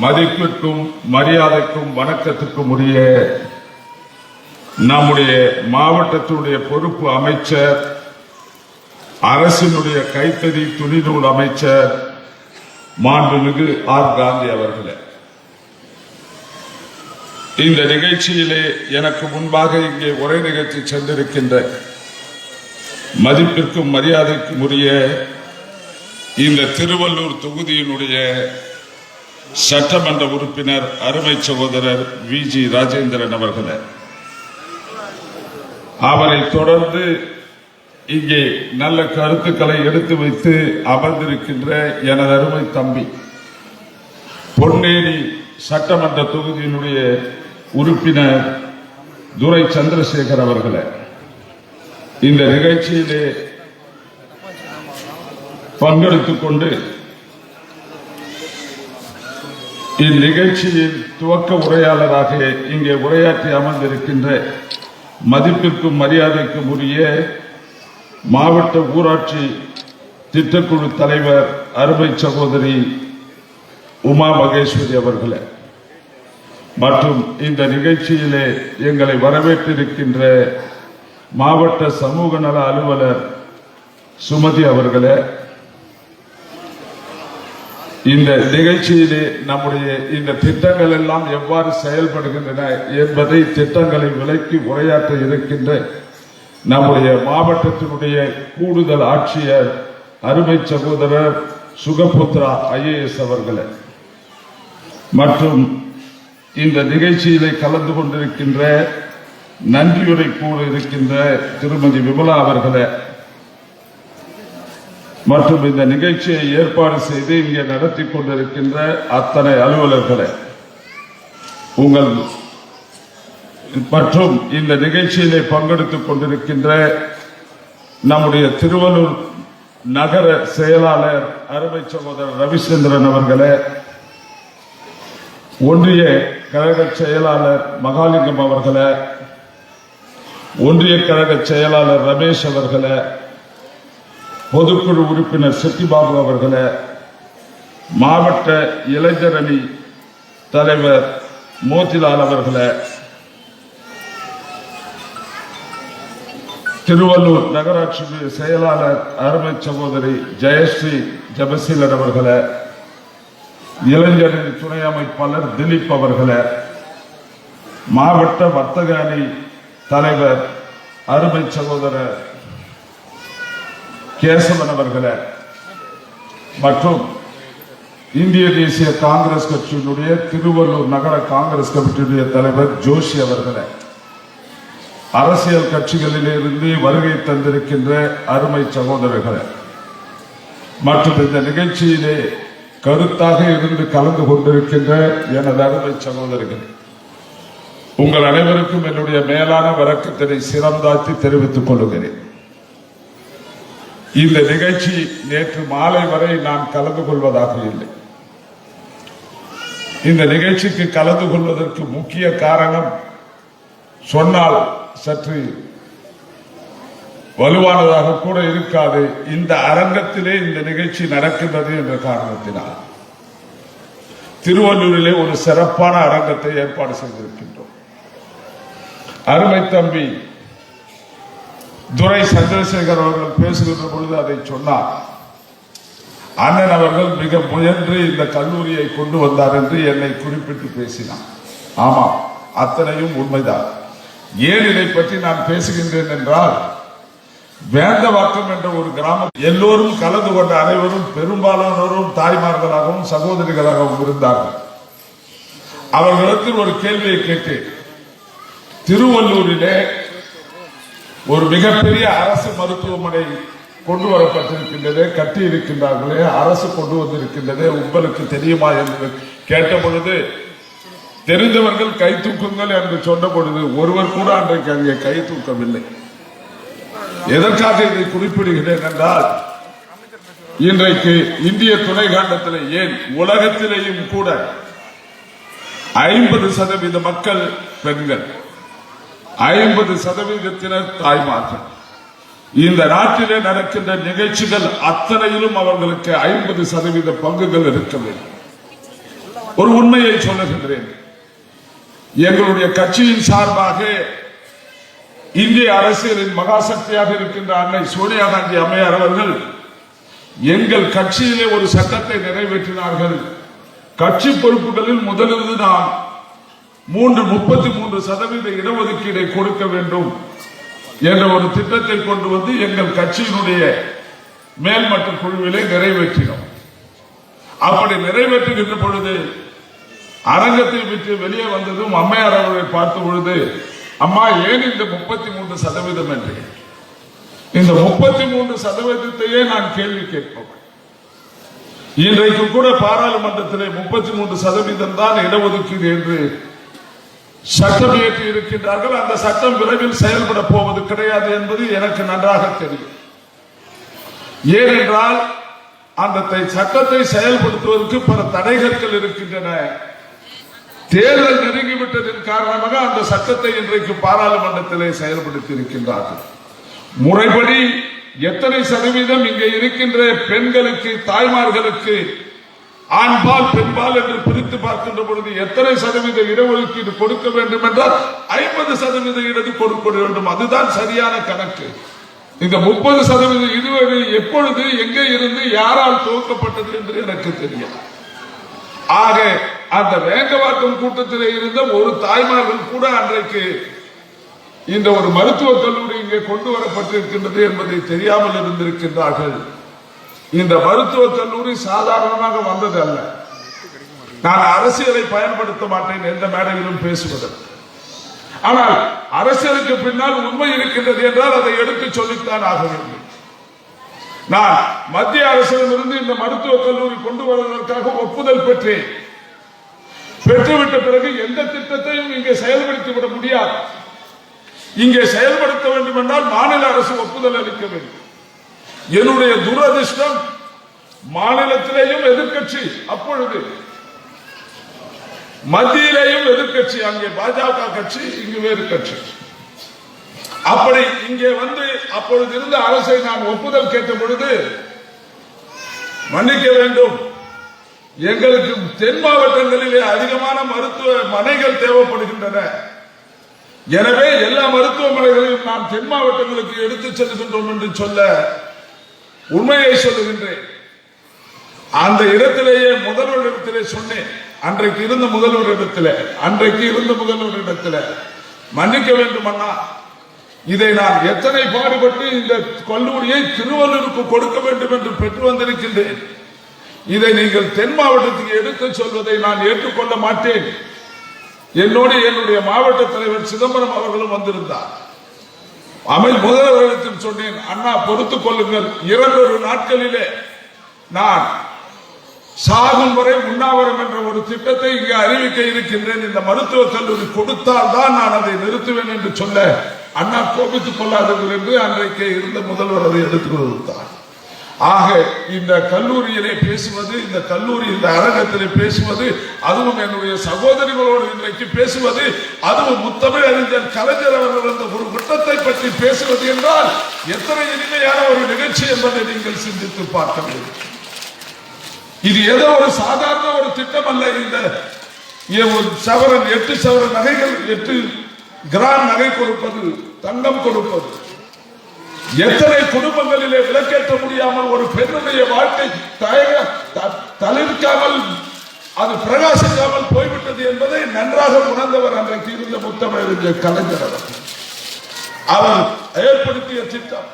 மதிப்பிற்கும் மரியாதைக்கும் வணக்கத்துக்கும் உரிய நம்முடைய மாவட்டத்தினுடைய பொறுப்பு அமைச்சர் அரசினுடைய கைத்தறி துணிநூல் அமைச்சர் மாண்புமிகு ஆர். காந்தி அவர்களே. இந்த நிகழ்ச்சியிலே எனக்கு முன்பாக இங்கே உரை நிகழ்ச்சி சென்றிருக்கின்ற மதிப்பிற்கும் மரியாதைக்கும் உரிய இந்த திருவள்ளூர் தொகுதியினுடைய சட்டமன்ற உறுப்பினர் அருமை சகோதரர் வி. ஜி. ராஜேந்திரன் அவர்களே. அவரை தொடர்ந்து இங்கே நல்ல கருத்துக்களை எடுத்து வைத்து அமர்ந்திருக்கின்ற எனது அருமை தம்பி பொன்னேரி சட்டமன்ற தொகுதியினுடைய உறுப்பினர் துரை சந்திரசேகர் அவர்களே. இந்த நிகழ்ச்சியிலே பங்கெடுத்துக் கொண்டு இந்நிகழ்ச்சியின் துவக்க உரையாளராக இங்கே உரையாற்றி அமர்ந்திருக்கின்ற மதிப்பிற்கும் மரியாதைக்கும் உரிய மாவட்ட ஊராட்சி திட்டக்குழு தலைவர் அருமை சகோதரி உமா மகேஸ்வரி அவர்களே மற்றும் இந்த நிகழ்ச்சியிலே எங்களை வரவேற்றிருக்கின்ற மாவட்ட சமூக நல அலுவலர் சுமதி அவர்களே இந்த நிகழ்ச்சியிலே நம்முடைய இந்த திட்டங்கள் எல்லாம் எவ்வாறு செயல்படுகின்றன என்பதை திட்டங்களை விலக்கி உரையாற்ற இருக்கின்ற நம்முடைய மாவட்டத்தினுடைய கூடுதல் ஆட்சியர் அருமை சகோதரர் சுகபுத்ரா ஐஏஎஸ் அவர்களே. மற்றும் இந்த நிகழ்ச்சியிலே கலந்து கொண்டிருக்கின்ற நன்றியுரை கூற இருக்கின்ற திருமதி விமலா அவர்களே. மற்றும் இந்த நிகழ்ச்சியை ஏற்பாடு செய்து இங்கே நடத்தி கொண்டிருக்கின்ற அத்தனை அலுவலர்களை உங்கள் மற்றும் இந்த நிகழ்ச்சியிலே பங்கெடுத்துக் கொண்டிருக்கின்ற நம்முடைய திருவள்ளூர் நகர செயலாளர் அருமை சகோதரர் ரவிச்சந்திரன் அவர்களே ஒன்றிய கழக செயலாளர் மகாலிங்கம் அவர்களே ஒன்றிய கழக செயலாளர் ரமேஷ் அவர்களே பொதுக்குழு உறுப்பினர் செட்டிபாபு அவர்களை மாவட்ட இளைஞரணி தலைவர் மோதிலால் அவர்களை திருவள்ளூர் நகராட்சி செயலாளர் அருமை சகோதரி ஜெயஸ்ரீ ஜபசீலன் அவர்களை இளைஞரணி துணை அமைப்பாளர் திலீப் அவர்களை மாவட்ட வர்த்தக அணி தலைவர் அருமை சகோதரர் கேசவன் அவர்களை மற்றும் இந்திய தேசிய காங்கிரஸ் கட்சியினுடைய திருவள்ளூர் நகர காங்கிரஸ் கமிட்டியுடைய தலைவர் ஜோஷி அவர்களை அரசியல் கட்சிகளிலிருந்து வருகை தந்திருக்கின்ற அருமை சகோதரர்களை மற்றும் இந்த நிகழ்ச்சியிலே கருத்தாக இருந்து கலந்து கொண்டிருக்கின்ற எனது அருமை சகோதரர்கள் உங்கள் அனைவருக்கும் என்னுடைய மேலான வணக்கத்தினை சிறந்தாத்தி தெரிவித்துக் கொள்கிறேன். இந்த நிகழ்ச்சி நேற்று மாலை வரை நான் கலந்து கொள்வதாக இல்லை. இந்த நிகழ்ச்சிக்கு கலந்து கொள்வதற்கு முக்கிய காரணம் சொன்னால் சற்று வலுவானதாக கூட இருக்காது. இந்த அரங்கத்திலே இந்த நிகழ்ச்சி நடக்கின்றது என்ற காரணத்தினால். திருவள்ளூரிலே ஒரு சிறப்பான அரங்கத்தை ஏற்பாடு செய்திருக்கின்றோம். அருமை தம்பி துரை சந்திரசேகர் அவர்கள் பேசுகின்ற பொழுது அதை சொன்னார். அண்ணன் அவர்கள் மிக முயன்று இந்த கல்லூரியை கொண்டு வந்தார் என்று என்னை குறிப்பிட்டு பேசினார். ஆமாம் அத்தனையும் உண்மைதான். ஏன் இதை பற்றி நான் பேசுகின்றேன் என்றால் வேந்தவாக்கம் என்ற ஒரு கிராமம் எல்லோரும் கலந்து கொண்ட அனைவரும் பெரும்பாலானோரும் தாய்மார்களாகவும் சகோதரிகளாகவும் இருந்தார்கள். அவர்களிடத்தில் ஒரு கேள்வியை கேட்டேன். திருவள்ளூரிலே ஒரு மிகப்பெரிய அரசு மருத்துவமனை கொண்டு வரப்பட்டிருக்கின்றதே கட்டி இருக்கின்றார்களே அரசு கொண்டு வந்திருக்கின்றதே உங்களுக்கு தெரியுமா என்று கேட்ட பொழுது தெரிந்தவர்கள் கை தூக்குங்கள் என்று சொன்ன பொழுது ஒருவர் கூட அன்றைக்கு அங்கே கை தூக்கவில்லை. எதற்காக இதை குறிப்பிடுகிறேன் என்றால் இன்றைக்கு இந்திய துணை கண்டத்தில் ஏன் உலகத்திலேயும் கூட ஐம்பது சதவீத மக்கள் பெண்கள்? ஐம்பது சதவீதத்தினர் தாய்மார்கள். இந்த நாட்டிலே நடக்கின்ற நிகழ்ச்சிகள் அத்தனையிலும் அவர்களுக்கு ஐம்பது சதவீத பங்குகள் இருக்க வேண்டும். ஒரு உண்மையை சொல்லுகின்றேன். எங்களுடைய கட்சியின் சார்பாக இந்திய அரசியலின் மகாசக்தியாக இருக்கின்ற அன்னை சோனியா காந்தி அம்மையார் அவர்கள் எங்கள் கட்சியிலே ஒரு சட்டத்தை நிறைவேற்றினார்கள். கட்சி பொறுப்புகளில் முதலிருந்து நான் மூன்று முப்பத்தி மூன்று சதவீத இடஒதுக்கீடை கொடுக்க வேண்டும் என்ற ஒரு திட்டத்தை கொண்டு வந்து எங்கள் கட்சியினுடைய மேல்மட்ட குழுவிலே நிறைவேற்றினோம். அப்படி நிறைவேற்றுகின்ற பொழுது அரங்கத்தை விட்டு வெளியே வந்ததும் அம்மையார் அவர்களை பார்த்த பொழுது அம்மா ஏன் இந்த முப்பத்தி மூன்று சதவீதம் என்று? இந்த முப்பத்தி மூன்று சதவீதத்தையே நான் கேள்வி கேட்பேன் இன்றைக்கு கூட பாராளுமன்றத்திலே முப்பத்தி மூன்று சதவீதம் தான் இடஒதுக்கீடு என்று சட்டம் இயற்றி இருக்கின்றார்கள். அந்த சட்டம் விரைவில் செயல்பட போவது கிடையாது என்பது எனக்கு நன்றாக தெரியும். ஏனென்றால் அந்த தை- சட்டத்தை செயல்படுத்துவதற்கு பல தடைகள் இருக்கின்றன. தேர்தல் நெருங்கிவிட்டதன் காரணமாக அந்த சட்டத்தை இன்றைக்கு பாராளுமன்றத்திலே செயல்படுத்தி இருக்கின்றார்கள் முறைப்படி எத்தனை சதவீதம் இங்கே இருக்கின்ற பெண்களுக்கு தாய்மார்களுக்கு ஆண்பால் பெண்பால் என்று பிரித்து பார்க்கின்ற பொழுது எத்தனை சதவீத இடஒதுக்கீடு கொடுக்க வேண்டும் என்றால் ஐம்பது சதவீத இடது கொடுக்க வேண்டும். அதுதான் சரியான கணக்கு. இந்த முப்பது சதவீத இதுவரை எப்பொழுது எங்கே இருந்து யாரால் துவக்கப்பட்டது என்று எனக்கு தெரியும் ஆக அந்த வேங்கவாக்கம் கூட்டத்திலே இருந்த ஒரு தாய்மார்கள் கூட அன்றைக்கு இந்த ஒரு மருத்துவக் கல்லூரி இங்கே கொண்டு வரப்பட்டிருக்கின்றது என்பதை தெரியாமல் இருந்திருக்கின்றார்கள். இந்த மருத்துவக் கல்லூரி சாதாரணமாக வந்தது அல்ல நான் அரசியலை பயன்படுத்த மாட்டேன் எந்த மேடையிலும் பேசுவதற்கு ஆனால் அரசியலுக்கு பின்னால் உண்மை இருக்கின்றது என்றால் அதை எடுத்து சொல்லித்தான் ஆக வேண்டும். நான் மத்திய அரசிடமிருந்து இந்த மருத்துவக் கல்லூரி கொண்டு வருவதற்காக ஒப்புதல் பெற்றேன். பெற்றுவிட்ட பிறகு எந்த திட்டத்தையும் இங்கே செயல்படுத்தி விட முடியாது. இங்கே செயல்படுத்த வேண்டும் என்றால் மாநில அரசு ஒப்புதல் அளிக்க வேண்டும். என்னுடைய துரதிர்ஷ்டம் மாநிலத்திலேயும் எதிர்க்கட்சி அப்பொழுது. மத்தியிலேயும் எதிர்க்கட்சி அங்கே பாஜக கட்சி இங்கு வேறு கட்சி. அப்படி இங்கே வந்து அப்பொழுது இருந்த அரசை நான் ஒப்புதல் கேட்ட பொழுது மன்னிக்க வேண்டும். எங்களுக்கு தென் மாவட்டங்களிலே அதிகமான மருத்துவ மனைகள் தேவைப்படுகின்றன. எனவே எல்லா மருத்துவமனைகளையும் நாம் தென் மாவட்டங்களுக்கு எடுத்துச் செல்கின்றோம் என்று சொல்ல உண்மையை சொல்லுகின்றேன். அந்த இடத்திலேயே முதல்வர் இடத்திலே சொன்னேன். அன்றைக்கு இருந்த முதல்வர் இடத்திலே அன்றைக்கு இருந்த முதல்வர் இடத்திலே. மன்னிக்க வேண்டுமண்ணா இதை நான் எத்தனை பாடுபட்டு இந்த கல்லூரியை திருவள்ளூருக்கு கொடுக்க வேண்டும் என்று பெற்று வந்திருக்கின்றேன். இதை நீங்கள் தென் மாவட்டத்துக்கு எடுத்துச் சொல்வதை நான் ஏற்றுக்கொள்ள மாட்டேன். என்னோடு என்னுடைய மாவட்ட தலைவர் சிதம்பரம் அவர்களும் வந்திருந்தார். அமை முதல்வரிடத்தில் சொன்னேன் அண்ணா பொறுத்துக் கொள்ளுங்கள். இரண்டொரு நாட்களிலே நான் சாகும் வரை உண்ணாவிரம் என்ற ஒரு திட்டத்தை இங்கே அறிவிக்க இருக்கின்றேன். இந்த மருத்துவக் கல்லூரி கொடுத்தால் தான் நான் அதை நிறுத்துவேன் என்று சொல்ல அண்ணா கோபித்துக் கொள்ளாதீர்கள் என்று அன்றைக்கு இருந்த முதல்வர் அதை எடுத்துக் கொடுத்தார் ஆக இந்த கல்லூரியிலே பேசுவது இந்த கல்லூரி இந்த அரங்கத்திலே பேசுவது அதுவும் என்னுடைய சகோதரிகளோடு இன்றைக்கு பேசுவது அதுவும் முத்தமிழ் அறிஞர் கலைஞர் அவர்கள் அந்த ஒரு குற்றத்தை பற்றி பேசுவது என்றால் எத்தனை இனிமையான ஒரு நிகழ்ச்சி என்பதை நீங்கள் சிந்தித்து பார்க்க வேண்டும். இது ஏதோ ஒரு சாதாரண ஒரு திட்டம் அல்ல இந்த ஒரு சவரன் எட்டு சவரன் நகைகள் எட்டு கிராம் நகை கொடுப்பது தங்கம் கொடுப்பது. எத்தனை குடும்பங்களிலே விலக்கேற்ற முடியாமல் ஒரு பெண்ணுடைய வாழ்க்கை தயக த- தளிர்க்காமல் அது பிரகாசிக்காமல் போய்விட்டது என்பதை நன்றாக உணர்ந்தவர் அன்றைக்கு இருந்த முத்தமிழறிஞர் கலைஞர் அவர் ஏற்படுத்திய திட்டம்.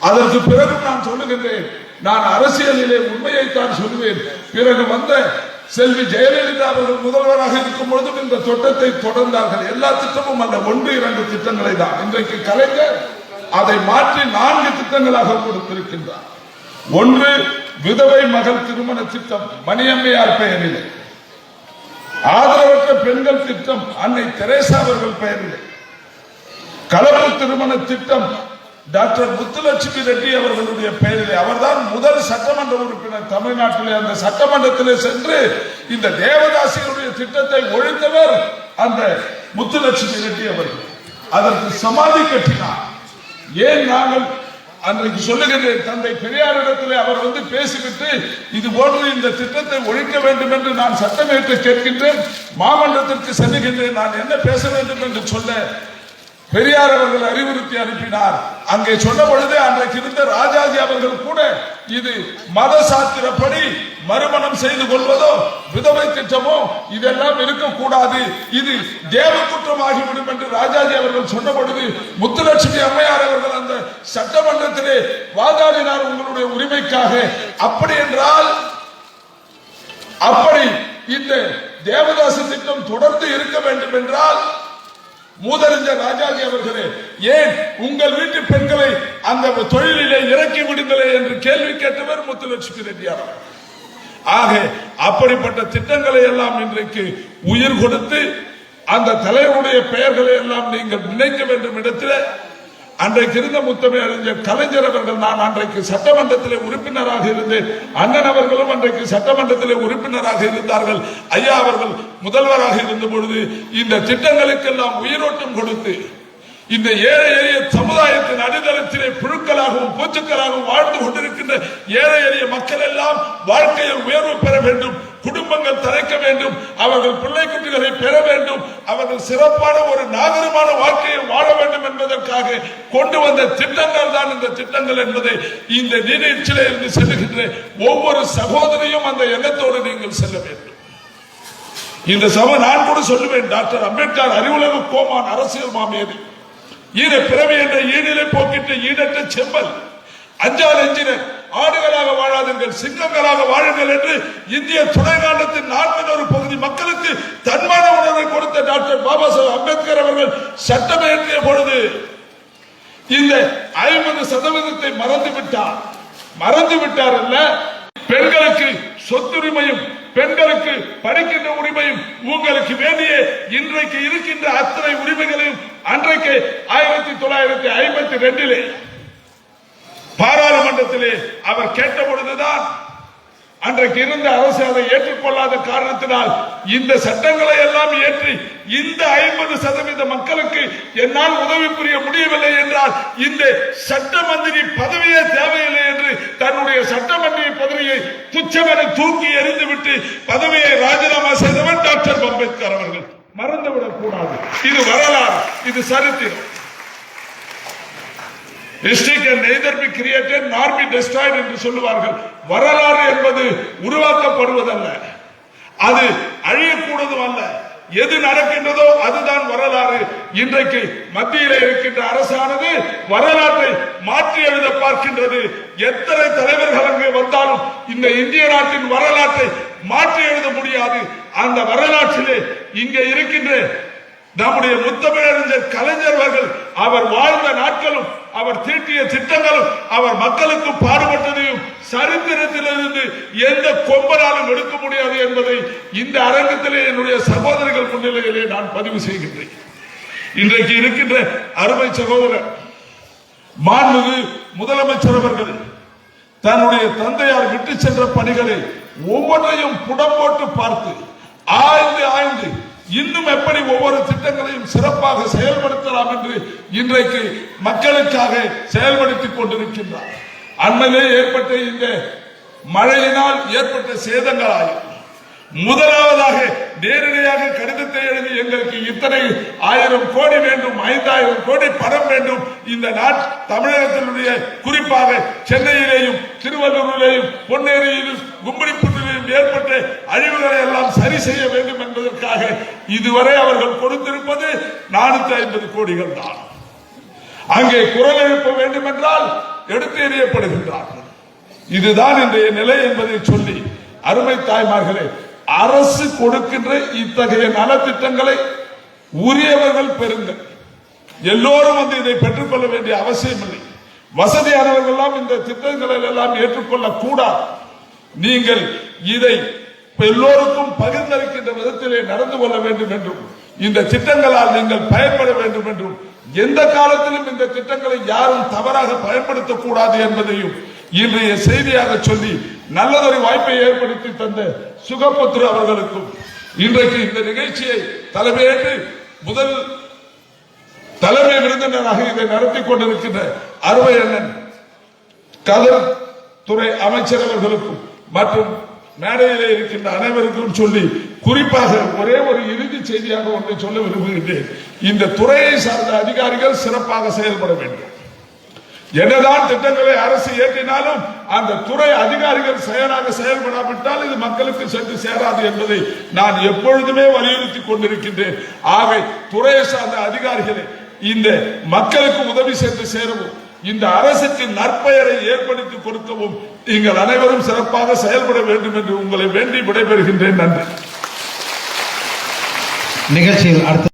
அதற்கு பிறகு நான் சொல்லுகின்றேன் நான் அரசியலிலே உண்மையைத்தான் சொல்லுவேன் பிறகு வந்த செல்வி ஜெயலலிதா அவர்கள் முதல்வராக இருக்கும் பொழுதும் இந்த திட்டத்தை தொடர்ந்தார்கள். எல்லா திட்டமும் அந்த ஒன்று இரண்டு திட்டங்களை தான் இன்றைக்கு கலைஞர் அதை மாற்றி நான்கு திட்டங்களாக கொடுத்திருக்கின்றார். ஒன்று விதவை மகள் திருமண திட்டம் மணியம்மையார் பெயரிலே. ஆதரவற்ற பெண்கள் திட்டம் அன்னை தெரேசா அவர்கள் பெயரிலே. கலப்பு திருமண திட்டம் டாக்டர் முத்துலட்சுமி ரெட்டி அவர்களுடைய பெயரிலே. அவர்தான் முதல் சட்டமன்ற உறுப்பினர் தமிழ்நாட்டிலே. அந்த சட்டமன்றத்திலே சென்று இந்த தேவதாசிகளுடைய திட்டத்தை ஒழித்தவர் அந்த முத்துலட்சுமி ரெட்டி அவர்கள். அதற்கு சமாதி கட்டினார். ஏன் நாங்கள் அன்றைக்கு சொல்லுகின்றேன் தந்தை பெரியாரிடத்தில் அவர் வந்து பேசிவிட்டு இது போன்று இந்த திட்டத்தை ஒழிக்க வேண்டும் என்று நான் சட்டமேற்ற கேட்கின்றேன் மாமன்றத்திற்கு செல்லுகின்றேன் நான் என்ன பேச வேண்டும் என்று சொல்ல பெரியார் அவர்கள் அறிவுறுத்தி அனுப்பினார். அங்கே சொன்ன பொழுது அன்றைக்கு இருந்த ராஜாஜி அவர்கள் கூட இது மத சாத்திரப்படி மறுமணம் செய்து கொள்வதோ விதவை திட்டமோ இதெல்லாம் இருக்கக்கூடாது. இது தேவ குற்றமாகிவிடும் என்று ராஜாஜி அவர்கள் சொன்ன பொழுது முத்துலட்சுமி அம்மையார் அவர்கள் அந்த சட்டமன்றத்திலே வாதாடினார் உங்களுடைய உரிமைக்காக. அப்படி என்றால் அப்படி இந்த தேவதாச திட்டம் தொடர்ந்து இருக்க வேண்டும் என்றால் மூதறிஞர் ராஜாஜி அவர்களே ஏன் உங்கள் வீட்டு பெண்களை அந்த தொழிலிலே இறக்கி விடுங்களே என்று கேள்வி கேட்டவர் முத்துலட்சுமி ரெட்டியார் ஆக அப்படிப்பட்ட திட்டங்களை எல்லாம் இன்றைக்கு உயிர் கொடுத்து அந்த தலைவருடைய பெயர்களை எல்லாம் நீங்கள் நினைக்க வேண்டும் இடத்தில் அன்றைக்கு இருந்த முத்தமை அறிஞர் கலைஞர் அவர்கள் நான் அன்றைக்கு சட்டமன்றத்திலே உறுப்பினராக இருந்தேன். அண்ணன் அவர்களும் அன்றைக்கு சட்டமன்றத்திலே உறுப்பினராக இருந்தார்கள். ஐயா அவர்கள் முதல்வராக இருந்த பொழுது இந்த திட்டங்களுக்கெல்லாம் உயிரோட்டம் கொடுத்து இந்த ஏழை எளிய சமுதாயத்தின் அடித்தளத்திலே புழுக்களாகவும் பூச்சுக்களாகவும் வாழ்ந்து கொண்டிருக்கின்ற ஏழை எளிய மக்கள் எல்லாம் வாழ்க்கையில் உயர்வு பெற வேண்டும். குடும்பங்கள் தலைக்க வேண்டும் அவர்கள் பிள்ளை குட்டிகளை பெற வேண்டும் அவர்கள் சிறப்பான ஒரு நாகரமான வாழ்க்கையை வாழ வேண்டும் என்பதற்காக கொண்டு வந்த திட்டங்கள் தான் இந்த திட்டங்கள் என்பதை இந்த நீர்நீழ்ச்சியில இருந்து செல்லுகின்ற ஒவ்வொரு சகோதரியும் அந்த எண்ணத்தோடு நீங்கள் செல்ல வேண்டும். இந்த சபை நான் கூட சொல்லுவேன் டாக்டர் அம்பேத்கர் அறிவுலக கோமான் அரசியல் மாமியது. ஈர பிறவி என்ற ஈடிலை போக்கிட்டு ஈடற்ற செம்பல் அஞ்சால் எஞ்சினர் ஆடுகளாக வாழாதீர்கள் சிங்கங்களாக வாழுங்கள் என்று இந்திய துணைநாட்டத்தின் நான்கின் ஒரு பகுதி மக்களுக்கு தன்மான உணர்வை கொடுத்த டாக்டர் பாபா சாஹேப் அம்பேத்கர் அவர்கள் சட்டம் இயற்றிய பொழுது இந்த ஐம்பது சதவீதத்தை மறந்து விட்டார். மறந்து விட்டார் அல்ல பெண்களுக்கு சொத்துரிமையும் பெண்களுக்கு படிக்கின்ற உரிமையும் உங்களுக்கு வேண்டிய இன்றைக்கு இருக்கின்ற அத்தனை உரிமைகளையும் அன்றைக்கு ஆயிரத்தி தொள்ளாயிரத்தி ஐம்பத்தி ரெண்டிலே பாராளுமன்றத்திலே அவர் கேட்ட பொழுதுதான் அன்றைக்கு இருந்த அரசு அதை ஏற்றுக்கொள்ளாத காரணத்தினால் இந்த சட்டங்களை எல்லாம் ஏற்றி இந்த ஐம்பது சதவீத மக்களுக்கு என்னால் உதவி புரிய முடியவில்லை என்றால் இந்த சட்ட மந்திரி பதவியே தேவையில்லை என்று தன்னுடைய சட்டமன்ற பதவியை துச்சமென தூக்கி எறிந்துவிட்டு பதவியை ராஜினாமா செய்தவர் டாக்டர் அம்பேத்கர் அவர்கள். மறந்துவிடக் கூடாது இது வரலாறு. இது சரித்திரம். District can neither be created என்று சொல்லுவார்கள். வரலாறு என்பது உருவாக்கப்படுவதல்ல. அது அழியக்கூடதும் அல்ல. எது நடக்கின்றதோ அதுதான் வரலாறு. இன்றைக்கு மத்தியில் இருக்கின்ற அரசானது வரலாற்றை மாற்றி எழுத பார்க்கின்றது. எத்தனை தலைவர்கள் அங்கே வந்தாலும் இந்த இந்திய நாட்டின் வரலாற்றை மாற்றி எழுத முடியாது. அந்த வரலாற்றிலே இங்கே இருக்கின்ற நம்முடைய முத்தமிழறிஞர் கலைஞர் அவர்கள் அவர் வாழ்ந்த நாட்களும் அவர் தீட்டிய திட்டங்களும் அவர் மக்களுக்கு பாடுபட்டதையும் சரித்திரத்திலிருந்து எந்த கொம்பனாலும் எடுக்க முடியாது என்பதை இந்த அரங்கத்திலே என்னுடைய சகோதரர்கள் முன்னிலையிலே நான் பதிவு செய்கின்றேன். இன்றைக்கு இருக்கின்ற அருமை சகோதரர் மாண்புமிகு முதலமைச்சர் அவர்கள் தன்னுடைய தந்தையார் விட்டு சென்ற பணிகளை ஒவ்வொன்றையும் புடம் போட்டு பார்த்து ஆய்ந்து ஆய்ந்து இன்னும் எப்படி ஒவ்வொரு திட்டங்களையும் சிறப்பாக செயல்படுத்தலாம் என்று இன்றைக்கு மக்களுக்காக செயல்படுத்திக் கொண்டிருக்கின்றார். அண்மையிலே ஏற்பட்ட இந்த மழையினால் ஏற்பட்ட சேதங்களாயும் முதலாவதாக நேரடியாக கடிதத்தை எழுதி எங்களுக்கு இத்தனை ஆயிரம் கோடி வேண்டும் ஐந்தாயிரம் கோடி பணம் வேண்டும். இந்த நாட் தமிழகத்தினுடைய குறிப்பாக சென்னையிலேயும் திருவள்ளூரிலேயும் பொன்னேரியிலும் கும்படிப்புட்டிலும் ஏற்பட்ட அழிவுகளை எல்லாம் சரி செய்ய வேண்டும் என்பதற்காக இதுவரை அவர்கள் கொடுத்திருப்பது நானூத்தி ஐம்பது கோடிகள் தான். அங்கே குரல் எழுப்ப வேண்டும் என்றால் எடுத்து எறியப்படுகின்றார்கள். இதுதான் இன்றைய நிலை என்பதை சொல்லி அருமை தாய்மார்களே அரசு கொடுக்கின்ற இத்தகைய நலத்திட்டங்களை உரியவர்கள் பெறுங்கள். எல்லோரும் வந்து இதை பெற்றுக்கொள்ள வேண்டிய அவசியம் இல்லை வசதியானவர்கள் எல்லாம் இந்த திட்டங்களை எல்லாம் ஏற்றுக்கொள்ள கூடாது நீங்கள் இதை எல்லோருக்கும் பகிர்ந்தளிக்கின்ற விதத்திலே நடந்து கொள்ள வேண்டும் என்றும் இந்த திட்டங்களால் நீங்கள் பயன்பட வேண்டும் என்றும் எந்த காலத்திலும் இந்த திட்டங்களை யாரும் தவறாக பயன்படுத்தக்கூடாது என்பதையும் இன்றைய செய்தியாக சொல்லி நல்லதொரு வாய்ப்பை ஏற்படுத்தி தந்த சுகபத்ரு அவர்களுக்கும் இன்றைக்கு இந்த நிகழ்ச்சியை தலைமையேற்று முதல் தலைமை விருந்தினராக இதை நடத்தி கொண்டிருக்கின்ற அருமை அண்ணன் கதர் துறை அமைச்சர் அவர்களுக்கும் மற்றும் மேடையிலே இருக்கின்ற அனைவருக்கும் சொல்லி குறிப்பாக ஒரே ஒரு இறுதி செய்தியாக ஒன்றை சொல்ல விரும்புகின்றேன். இந்த துறையை சார்ந்த அதிகாரிகள் சிறப்பாக செயல்பட வேண்டும். என்னதான் திட்டங்களை அரசு ஏற்றினாலும் அந்த துறை அதிகாரிகள் செயலாக செயல்படாவிட்டால் இது மக்களுக்கு சென்று சேராது என்பதை நான் எப்பொழுதுமே வலியுறுத்தி கொண்டிருக்கின்றேன். ஆகவே துறையை சார்ந்த அதிகாரிகளை இந்த மக்களுக்கு உதவி சென்று சேரவும் இந்த அரசுக்கு நற்பெயரை ஏற்படுத்தி கொடுக்கவும் நீங்கள் அனைவரும் சிறப்பாக செயல்பட வேண்டும் என்று உங்களை வேண்டி விடைபெறுகின்றேன். நன்றி. நிகழ்ச்சியில் அடுத்த